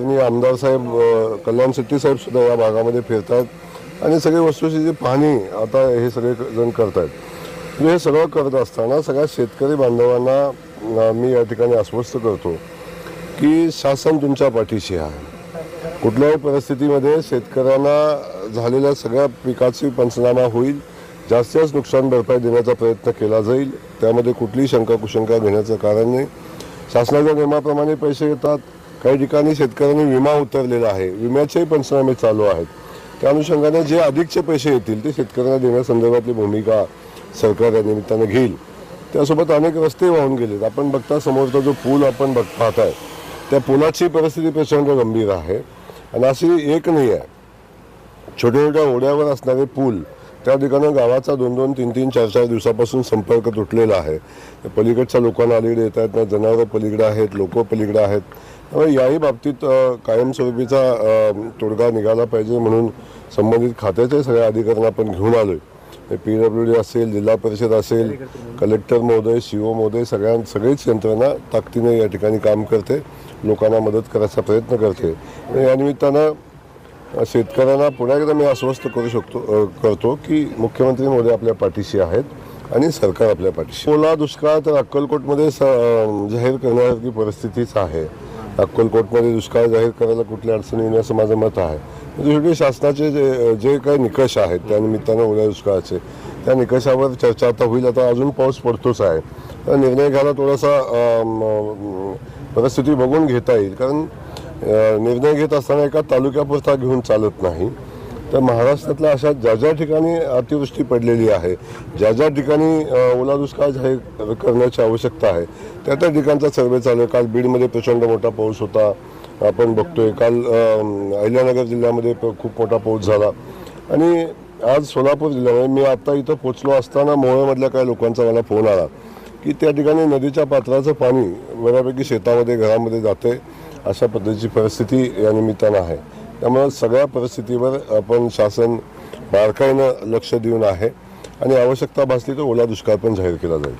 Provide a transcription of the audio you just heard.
मी आमदार साहेब कल्याण शेट्टी साहेब सुद्धा या भागामध्ये फिरतात. आणि सगळी वस्तूची पाहणी आता हे सगळे जण करतायत. म्हणजे हे सगळं करत असताना सगळ्या शेतकरी बांधवांना मी या ठिकाणी अस्वस्थ करतो की शासन तुमच्या पाठीशी आहे. कुठल्याही परिस्थितीमध्ये शेतकऱ्यांना झालेल्या सगळ्या पिकाची पंचनामा होईल जास्तीत जास्त नुकसान भरपाई देण्याचा प्रयत्न केला जाईल त्यामध्ये कुठलीही शंका कुशंका घेण्याचं कारण नाही. शासनाच्या नियमाप्रमाणे पैसे येतात काही ठिकाणी शेतकऱ्यांनी विमा उतरलेला आहे. विम्याचेही पंचनामे चालू आहेत. त्या अनुषंगाने जे अधिकचे पैसे येतील ते शेतकऱ्यांना देण्यासंदर्भातली भूमिका सरकार या निमित्तानं घेईल. त्यासोबत अनेक रस्ते वाहून गेलेत. आपण बघता समोरचा जो पूल आपण बघ पाहताय त्या पुलाची परिस्थिती प्रचंड गंभीर आहे. आणि अशी एक नाही आहे. छोट्या छोट्या ओढ्यावर असणारे पूल त्या ठिकाणी गावाचा दोन दोन तीन तीन चार चार दिवसापासून संपर्क तुटलेला आहे. पलीकडच्या लोकांना अलीकडे येत आहेत ना जनावरं पलीकडे आहेत लोक पलीकडे आहेत. त्यामुळे याही बाबतीत कायमस्वरूपीचा तोडगा निघाला पाहिजे म्हणून संबंधित खात्याचे सगळ्या अधिकाऱ्यांना आपण घेऊन आलोय. पी डब्ल्यू डी असेल जिल्हा परिषद असेल कलेक्टर महोदय सी ओ महोदय सगळ्या सगळीच यंत्रणा ताकदीने या ठिकाणी काम करते लोकांना मदत करायचा प्रयत्न करते. या निमित्तानं शेतकऱ्यांना पुन्हा एकदा मी आश्वस्त करू शकतो करतो की मुख्यमंत्री मोदी आपल्या पाठीशी आहेत आणि सरकार आपल्या पाठीशी ओला दुष्काळ तर अक्कलकोटमध्ये स- जाहीर करण्यासारखी परिस्थितीच आहे. अक्कलकोटमध्ये दुष्काळ जाहीर करायला कुठली अडचण येईल असं माझं मत आहे. म्हणजे शेवटी शासनाचे जे जे काही निकष आहेत त्या निमित्तानं ओल्या दुष्काळाचे त्या निकषावर चर्चा आता होईल. आता अजून पाऊस पडतोच आहे. तर निर्णय घ्यायला थोडासा परिस्थिती बघून घेता येईल. कारण निर्णय घेत असताना एका तालुक्यापुरता घेऊन चालत नाही. तर महाराष्ट्रातल्या अशा ज्या ज्या ठिकाणी अतिवृष्टी पडलेली आहे ज्या ज्या ठिकाणी ओला दुष्काळ जाहीर करण्याची आवश्यकता आहे त्या त्या ठिकाणचा सर्वे चालू आहे. काल बीडमध्ये प्रचंड मोठा पाऊस होता आपण बघतोय. काल अहिल्यानगर जिल्ह्यामध्ये प- खूप मोठा पाऊस झाला. आणि आज सोलापूर जिल्ह्यामध्ये मी आता इथं पोचलो असताना मोहोळमधल्या काही लोकांचा मला फोन आला की त्या ठिकाणी नदीच्या पात्राचं पाणी बऱ्यापैकी शेतामध्ये घरामध्ये जाते अशा पद्धतीची परिस्थिती या निमित्तानं आहे. त्यामुळे सगळ्या परिस्थितीवर आपण शासन बारकाईनं लक्ष देऊन आहे. आणि आवश्यकता भासली तर ओला दुष्काळ पण जाहीर केला जाईल.